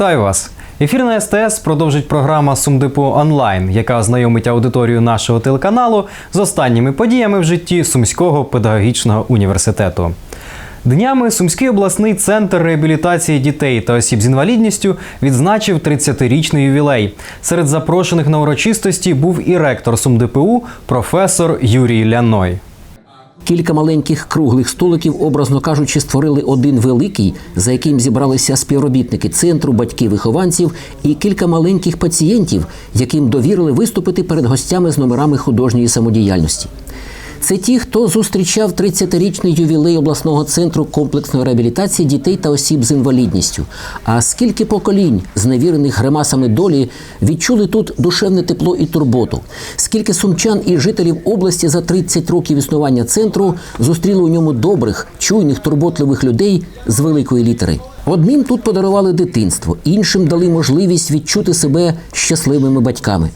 Вітаю вас! Ефір на СТС продовжить програма Сумдипу онлайн, яка ознайомить аудиторію нашого телеканалу з останніми подіями в житті Сумського педагогічного університету. Днями Сумський обласний центр реабілітації дітей та осіб з інвалідністю відзначив 30-річний ювілей. Серед запрошених на урочистості був і ректор СумДПУ професор Юрій Ляной. Кілька маленьких круглих столиків, образно кажучи, створили один великий, за яким зібралися співробітники центру, батьки вихованців і кілька маленьких пацієнтів, яким довірили виступити перед гостями з номерами художньої самодіяльності. Це ті, хто зустрічав 30-річний ювілей обласного центру комплексної реабілітації дітей та осіб з інвалідністю. А скільки поколінь, зневірених гримасами долі, відчули тут душевне тепло і турботу? Скільки сумчан і жителів області за 30 років існування центру зустріли у ньому добрих, чуйних, турботливих людей з великої літери? Одним тут подарували дитинство, іншим дали можливість відчути себе щасливими батьками.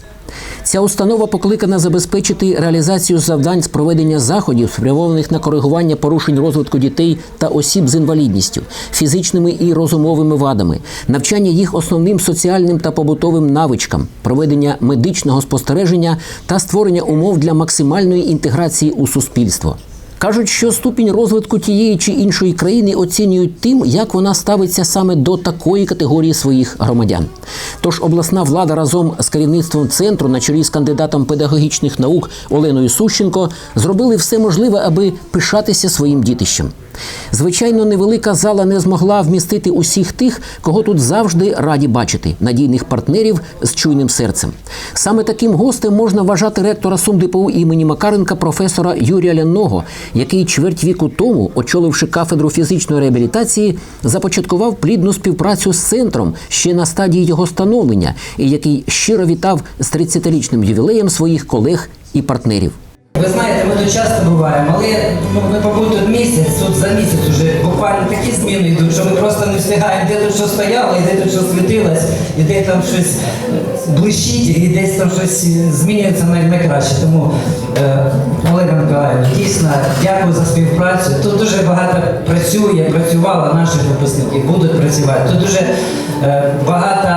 Ця установа покликана забезпечити реалізацію завдань з проведення заходів, спрямованих на коригування порушень розвитку дітей та осіб з інвалідністю, фізичними і розумовими вадами, навчання їх основним соціальним та побутовим навичкам, проведення медичного спостереження та створення умов для максимальної інтеграції у суспільство. Кажуть, що ступінь розвитку тієї чи іншої країни оцінюють тим, як вона ставиться саме до такої категорії своїх громадян. Тож обласна влада разом з керівництвом центру на чолі з кандидатом педагогічних наук Оленою Сущенко зробили все можливе, аби пишатися своїм дітищем. Звичайно, невелика зала не змогла вмістити усіх тих, кого тут завжди раді бачити надійних партнерів з чуйним серцем. Саме таким гостем можна вважати ректора СумДПУ імені Макаренка професора Юрія Ляного, який чверть віку тому, очоливши кафедру фізичної реабілітації, започаткував плідну співпрацю з центром ще на стадії його становлення, і який щиро вітав з 30-річним ювілеєм своїх колег і партнерів. Ви знаєте, ми тут часто буваємо, але ну, ми побути тут місяць, тут за місяць вже буквально такі зміни йдуть, що ми просто не встигаємо, де тут що стояло, і де тут що світилось, і де там щось блищить, і десь там щось змінюється на, на. Тому, е, Олега Миколаївна, дійсно, дякую за співпрацю. Тут дуже багато працює, працювало наших випускників, будуть працювати. Тут дуже е, багато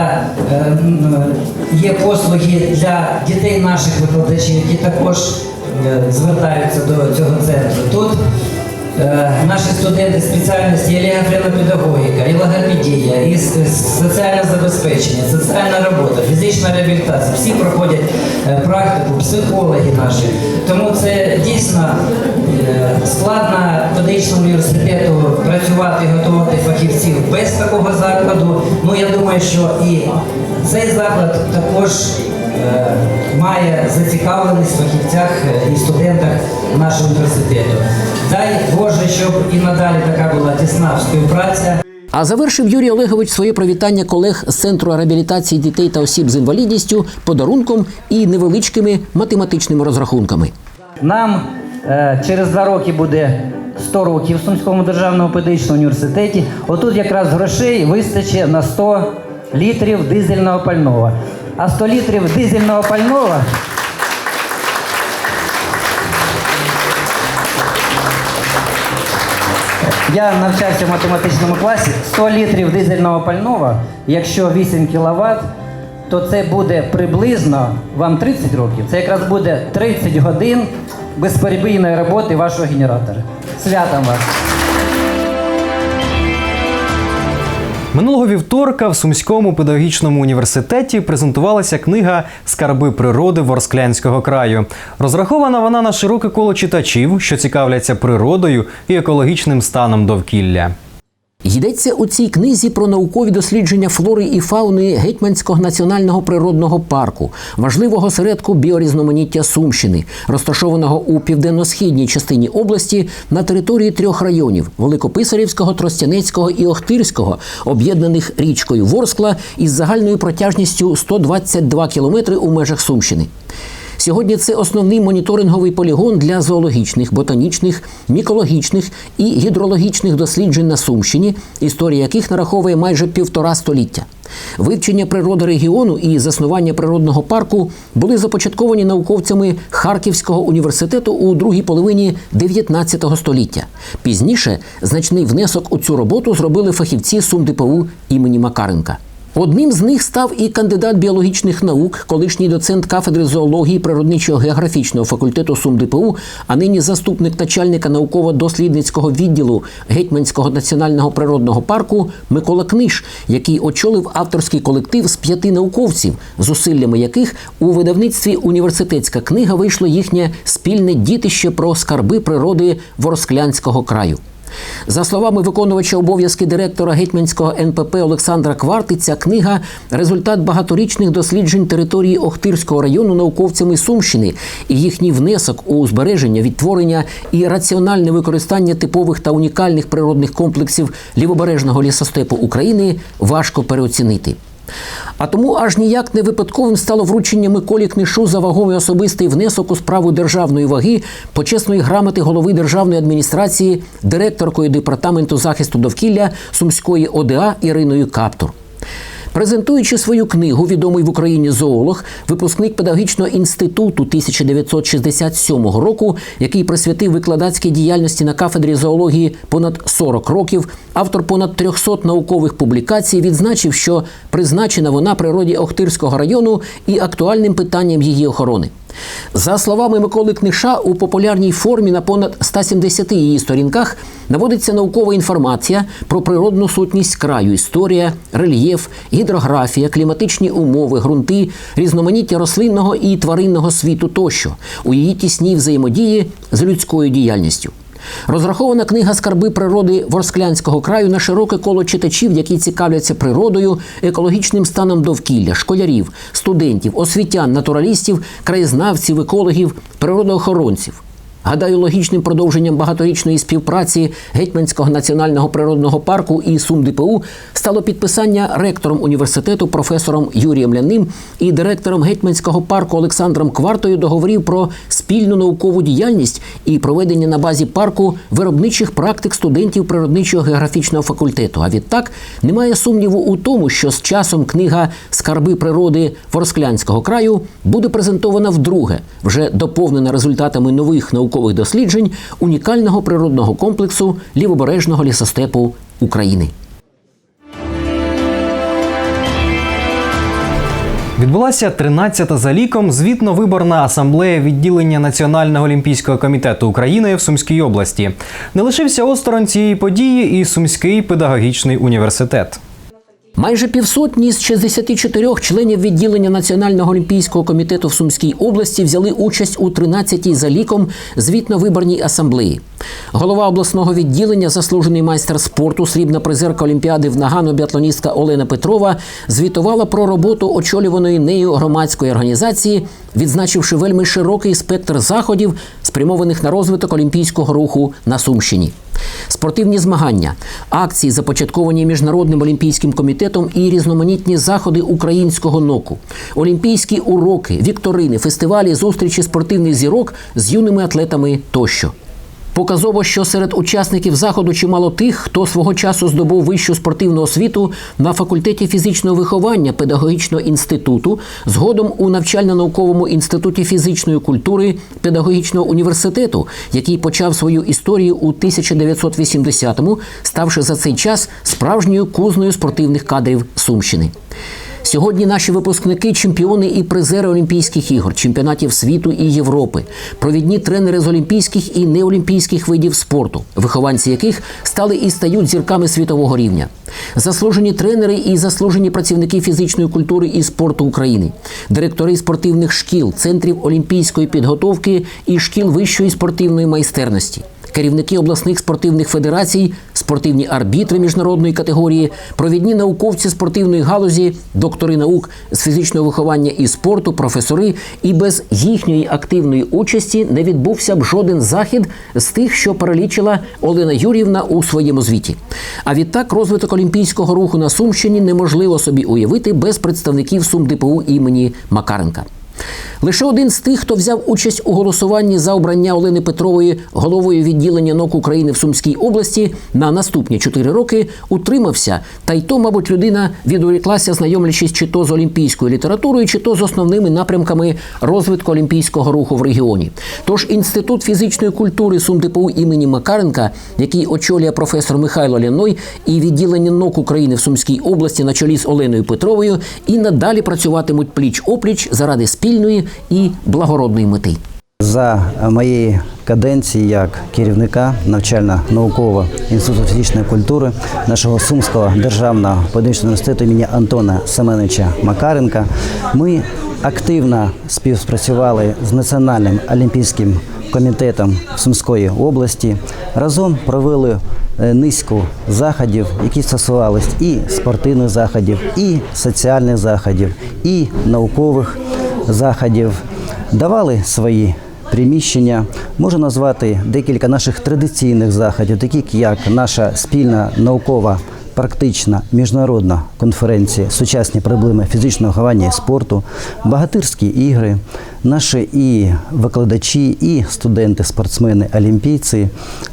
е, є послуги для дітей наших викладачів, які також е, звертаються до цього центру. Тут е, наші студенти спеціальності є лігофренопедагогіка, і логопедія, і с- соціальне забезпечення, соціальна робота, фізична реабілітація. Всі проходять е, практику, психологи наші. Тому це дійсно е, складно педагогічному університету працювати і готувати фахівців без такого закладу. Ну я думаю, що і цей заклад також е, має зацікавленість в фахівцях е, і студентах нашого університету. Дай Боже, щоб і надалі така була тісна співпраця. А завершив Юрій Олегович своє привітання колег з центру реабілітації дітей та осіб з інвалідністю подарунком і невеличкими математичними розрахунками. Нам е, через два роки буде 100 років в Сумському державному педагогічному університеті. Отут якраз грошей вистачить на 100 літрів дизельного пального. А 100 літрів дизельного пального Я навчався в математичному класі 100 літрів дизельного пального, якщо 8 кВт, то це буде приблизно вам 30 років. Це якраз буде 30 годин безперебійної роботи вашого генератора. Святом вас! Минулого вівторка в Сумському педагогічному університеті презентувалася книга Скарби природи Ворсклянського краю. Розрахована вона на широке коло читачів, що цікавляться природою і екологічним станом довкілля. Йдеться у цій книзі про наукові дослідження флори і фауни Гетьманського національного природного парку, важливого середку біорізноманіття Сумщини, розташованого у південно-східній частині області на території трьох районів Великописарівського, Тростянецького і Охтирського, об'єднаних річкою Ворскла із загальною протяжністю 122 кілометри у межах Сумщини. Сьогодні це основний моніторинговий полігон для зоологічних, ботанічних, мікологічних і гідрологічних досліджень на Сумщині, історія яких нараховує майже півтора століття. Вивчення природи регіону і заснування природного парку були започатковані науковцями Харківського університету у другій половині 19 століття. Пізніше значний внесок у цю роботу зробили фахівці СумДПУ імені Макаренка. Одним з них став і кандидат біологічних наук, колишній доцент кафедри зоології природничого географічного факультету СумДПУ, а нині заступник начальника науково-дослідницького відділу Гетьманського національного природного парку Микола Книж, який очолив авторський колектив з п'яти науковців, зусиллями яких у видавництві університетська книга вийшло їхнє спільне дітище про скарби природи Ворсклянського краю. За словами виконувача обов'язки директора гетьманського НПП Олександра Кварти, ця книга результат багаторічних досліджень території Охтирського району науковцями Сумщини і їхній внесок у збереження, відтворення і раціональне використання типових та унікальних природних комплексів лівобережного лісостепу України важко переоцінити. А тому аж ніяк не випадковим стало вручення Миколі Книшу за вагомий особистий внесок у справу державної ваги, почесної грамоти голови державної адміністрації, директоркою департаменту захисту довкілля Сумської ОДА Іриною Каптур. Презентуючи свою книгу, відомий в Україні зоолог, випускник педагогічного інституту 1967 року, який присвятив викладацькій діяльності на кафедрі зоології понад 40 років, автор понад 300 наукових публікацій, відзначив, що призначена вона природі Охтирського району і актуальним питанням її охорони. За словами Миколи Книша, у популярній формі на понад 170 її сторінках наводиться наукова інформація про природну сутність краю, історія, рельєф, гідрографія, кліматичні умови, ґрунти, різноманіття рослинного і тваринного світу тощо у її тісній взаємодії з людською діяльністю. Розрахована книга Скарби природи Ворсклянського краю на широке коло читачів, які цікавляться природою, екологічним станом довкілля, школярів, студентів, освітян, натуралістів, краєзнавців, екологів, природоохоронців. Гадаю, логічним продовженням багаторічної співпраці Гетьманського національного природного парку і СумДПУ стало підписання ректором університету професором Юрієм Ляним і директором Гетьманського парку Олександром Квартою договорів про спільну наукову діяльність і проведення на базі парку виробничих практик студентів природничого географічного факультету. А відтак немає сумніву у тому, що з часом книга Скарби природи Ворсклянського краю буде презентована вдруге, вже доповнена результатами нових наукових досліджень унікального природного комплексу лівобережного лісостепу України. Відбулася 13-та за ліком звітно-виборна асамблея відділення Національного олімпійського комітету України в Сумській області. Не лишився осторонь цієї події і Сумський педагогічний університет. Майже півсотні з 64 членів відділення Національного олімпійського комітету в Сумській області взяли участь у 13-й за ліком звітно-виборній асамблеї. Голова обласного відділення, заслужений майстер спорту, срібна призерка Олімпіади в Нагано біатлоністка Олена Петрова звітувала про роботу очолюваної нею громадської організації, відзначивши вельми широкий спектр заходів, спрямованих на розвиток олімпійського руху на Сумщині. Спортивні змагання, акції, започатковані міжнародним олімпійським комітетом, і різноманітні заходи українського ноку, олімпійські уроки, вікторини, фестивалі, зустрічі спортивних зірок з юними атлетами тощо. Показово, що серед учасників заходу чимало тих, хто свого часу здобув вищу спортивну освіту на факультеті фізичного виховання педагогічного інституту, згодом у навчально-науковому інституті фізичної культури педагогічного університету, який почав свою історію у 1980-му, ставши за цей час справжньою кузною спортивних кадрів Сумщини. Сьогодні наші випускники чемпіони і призери Олімпійських ігор, чемпіонатів світу і Європи, провідні тренери з олімпійських і неолімпійських видів спорту, вихованці яких стали і стають зірками світового рівня. Заслужені тренери і заслужені працівники фізичної культури і спорту України, директори спортивних шкіл, центрів олімпійської підготовки і шкіл вищої спортивної майстерності керівники обласних спортивних федерацій, спортивні арбітри міжнародної категорії, провідні науковці спортивної галузі, доктори наук з фізичного виховання і спорту, професори. І без їхньої активної участі не відбувся б жоден захід з тих, що перелічила Олена Юрівна у своєму звіті. А відтак розвиток олімпійського руху на Сумщині неможливо собі уявити без представників СумДПУ імені Макаренка. Лише один з тих, хто взяв участь у голосуванні за обрання Олени Петрової головою відділення НОК України в Сумській області на наступні чотири роки утримався. Та й то, мабуть, людина відволіклася, знайомлячись чи то з олімпійською літературою, чи то з основними напрямками розвитку олімпійського руху в регіоні. Тож інститут фізичної культури СумДПУ імені Макаренка, який очолює професор Михайло Ляной, і відділення НОК України в Сумській області на чолі з Оленою Петровою, і надалі працюватимуть пліч опліч заради спільної і благородної мети. За моєї каденції як керівника навчально-наукового інституту фізичної культури нашого Сумського державного педагогічного університету імені Антона Семеновича Макаренка ми активно співпрацювали з Національним олімпійським комітетом Сумської області. Разом провели е, низку заходів, які стосувалися і спортивних заходів, і соціальних заходів, і наукових заходів давали свої приміщення. Можу назвати декілька наших традиційних заходів, таких як наша спільна наукова. Практична міжнародна конференція Сучасні проблеми фізичного виховання і спорту, багатирські ігри, наші і викладачі, і студенти, спортсмени, олімпійці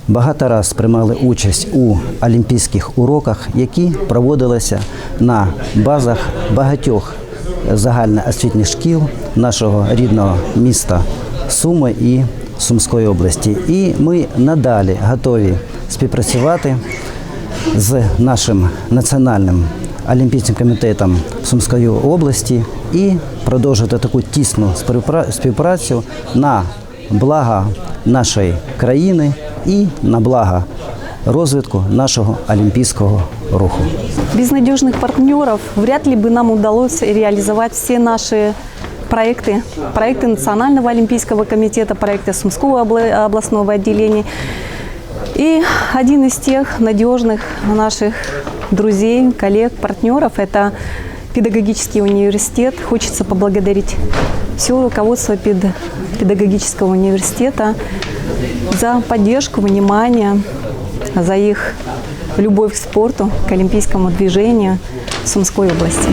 багато раз приймали участь у олімпійських уроках, які проводилися на базах багатьох загальноосвітніх шкіл нашого рідного міста Суми і Сумської області. І ми надалі готові співпрацювати з нашим національним олімпійським комітетом Сумської області і продовжувати таку тісну співпра- співпрацю на благо нашої країни і на благо розвитку нашого олімпійського руху. Без надежных партнеров вряд ли бы нам удалось реализовать все наши проекты, проекты Национального олимпийского комитета, проекты Сумского обла- областного отделения. И один из тех надежных наших друзей, коллег, партнеров – это педагогический университет. Хочется поблагодарить все руководство пед- педагогического университета за поддержку, внимание, за их любовь к спорту, к олимпийскому движению Сумской области.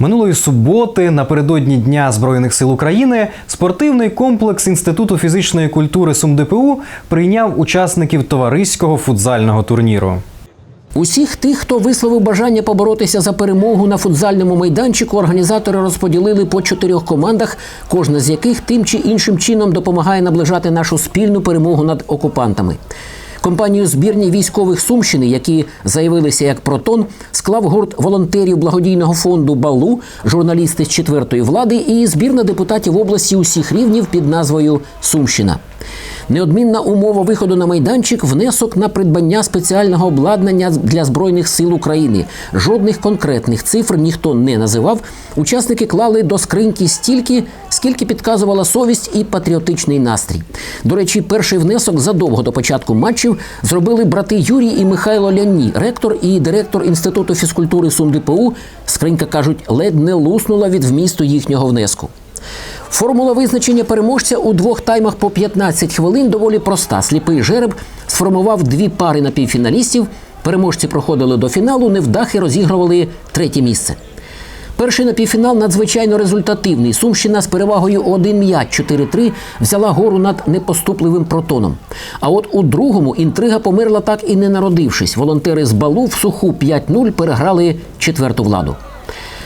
Минулої суботи, напередодні Дня Збройних сил України, спортивний комплекс Інституту фізичної культури СумДПУ прийняв учасників товариського футзального турніру. Усіх тих, хто висловив бажання поборотися за перемогу на футзальному майданчику, організатори розподілили по чотирьох командах, кожна з яких тим чи іншим чином допомагає наближати нашу спільну перемогу над окупантами. Компанію збірні військових Сумщини, які заявилися як протон, склав гурт волонтерів благодійного фонду Балу, журналісти з четвертої влади і збірна депутатів області усіх рівнів під назвою Сумщина. Неодмінна умова виходу на майданчик внесок на придбання спеціального обладнання для збройних сил України. Жодних конкретних цифр ніхто не називав. Учасники клали до скриньки стільки, скільки підказувала совість і патріотичний настрій. До речі, перший внесок задовго до початку матчів зробили брати Юрій і Михайло Ляні, ректор і директор інституту фізкультури СумДПУ. Скринька кажуть, ледь не луснула від вмісту їхнього внеску. Формула визначення переможця у двох таймах по 15 хвилин доволі проста. Сліпий жереб сформував дві пари напівфіналістів. Переможці проходили до фіналу, невдахи розігрували третє місце. Перший напівфінал надзвичайно результативний. Сумщина з перевагою 1 м'яч 4-3 взяла гору над непоступливим протоном. А от у другому інтрига померла так і не народившись. Волонтери з балу в суху 5-0 переграли четверту владу.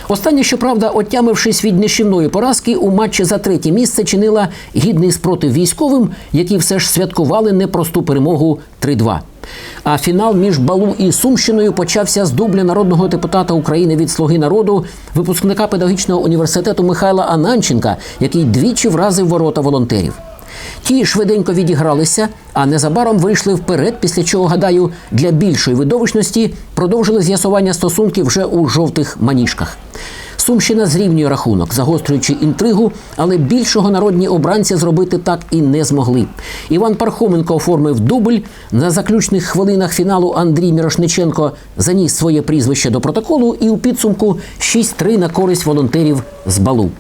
Останнє, щоправда, отямившись від нищівної поразки, у матчі за третє місце чинила гідний спротив військовим, які все ж святкували непросту перемогу 3-2. А фінал між Балу і Сумщиною почався з дубля народного депутата України від Слуги народу, випускника педагогічного університету Михайла Ананченка, який двічі вразив ворота волонтерів. Ті швиденько відігралися, а незабаром вийшли вперед, після чого, гадаю, для більшої видовищності продовжили з'ясування стосунків вже у жовтих маніжках. Сумщина зрівнює рахунок, загострюючи інтригу, але більшого народні обранці зробити так і не змогли. Іван Пархоменко оформив дубль. На заключних хвилинах фіналу Андрій Мірошниченко заніс своє прізвище до протоколу і у підсумку 6-3 на користь волонтерів з балу.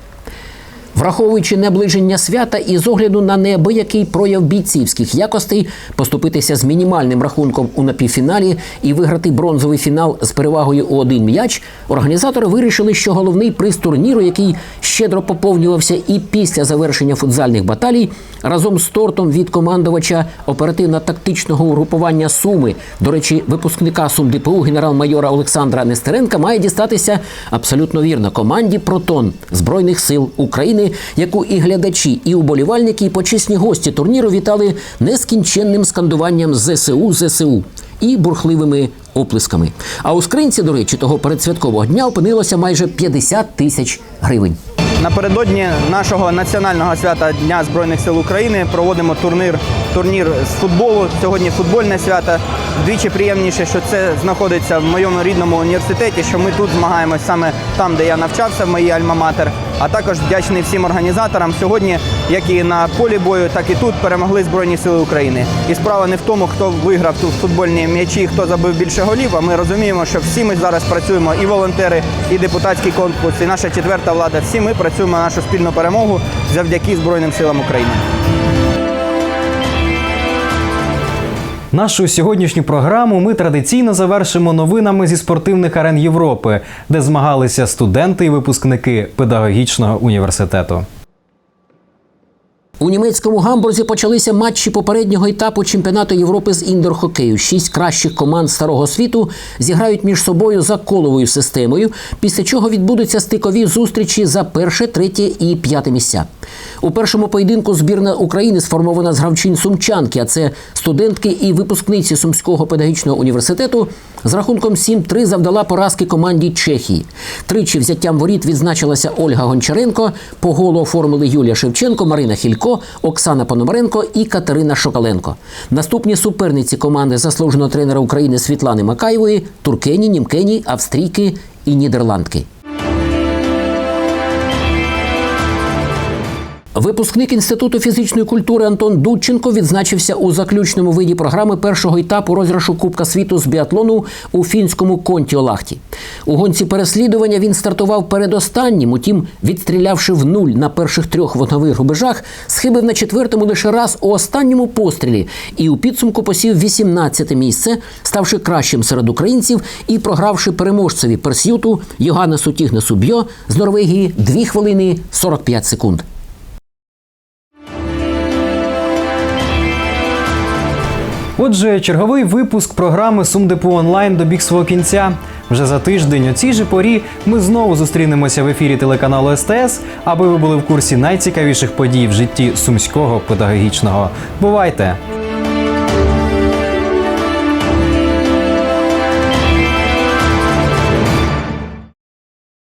Враховуючи наближення свята і з огляду на неабиякий прояв бійцівських якостей, поступитися з мінімальним рахунком у напівфіналі і виграти бронзовий фінал з перевагою у один м'яч, організатори вирішили, що головний приз турніру, який щедро поповнювався і після завершення футзальних баталій, разом з тортом від командувача оперативно-тактичного угрупування Суми, до речі, випускника СумДПУ генерал-майора Олександра Нестеренка, має дістатися абсолютно вірно команді Протон Збройних сил України, яку і глядачі, і уболівальники, і почесні гості турніру вітали нескінченним скандуванням ЗСУ ЗСУ і бурхливими оплесками. А у скринці, до речі, того передсвяткового дня опинилося майже 50 тисяч гривень. Напередодні нашого національного свята Дня Збройних сил України проводимо турнір, турнір з футболу. Сьогодні футбольне свято. Двічі приємніше, що це знаходиться в моєму рідному університеті, що ми тут змагаємось саме там, де я навчався, в моїй альма-матер. А також вдячний всім організаторам. Сьогодні, як і на полі бою, так і тут перемогли Збройні Сили України. І справа не в тому, хто виграв тут футбольні м'ячі, хто забив більше голів. А ми розуміємо, що всі ми зараз працюємо і волонтери, і депутатський конкурс, і наша четверта влада. Всі ми працюємо на нашу спільну перемогу завдяки Збройним силам України. Нашу сьогоднішню програму ми традиційно завершимо новинами зі спортивних арен Європи, де змагалися студенти і випускники педагогічного університету. У німецькому гамбурзі почалися матчі попереднього етапу чемпіонату Європи з індор-хокею. Шість кращих команд старого світу зіграють між собою за коловою системою, після чого відбудуться стикові зустрічі за перше, третє і п'яте місця. У першому поєдинку збірна України сформована з гравчин сумчанки, а це студентки і випускниці Сумського педагогічного університету. З рахунком 7-3 завдала поразки команді Чехії. Тричі взяттям воріт відзначилася Ольга Гончаренко. По голу оформили Юлія Шевченко, Марина Хілько, Оксана Пономаренко і Катерина Шокаленко. Наступні суперниці команди заслуженого тренера України Світлани Макаєвої туркені, німкені, австрійки і нідерландки. Випускник інституту фізичної культури Антон Дудченко відзначився у заключному виді програми першого етапу розіграшу Кубка світу з біатлону у фінському Контіолахті. У гонці переслідування він стартував передостаннім, утім, відстрілявши в нуль на перших трьох вогнових рубежах, схибив на четвертому лише раз у останньому пострілі і у підсумку посів 18 місце, ставши кращим серед українців і програвши переможцеві персюту Йоганнесу Тігнесу Бьо з Норвегії 2 хвилини 45 секунд. Отже, черговий випуск програми Сумдепу онлайн добіг свого кінця. Вже за тиждень у цій же порі ми знову зустрінемося в ефірі телеканалу СТС, аби ви були в курсі найцікавіших подій в житті сумського педагогічного. Бувайте!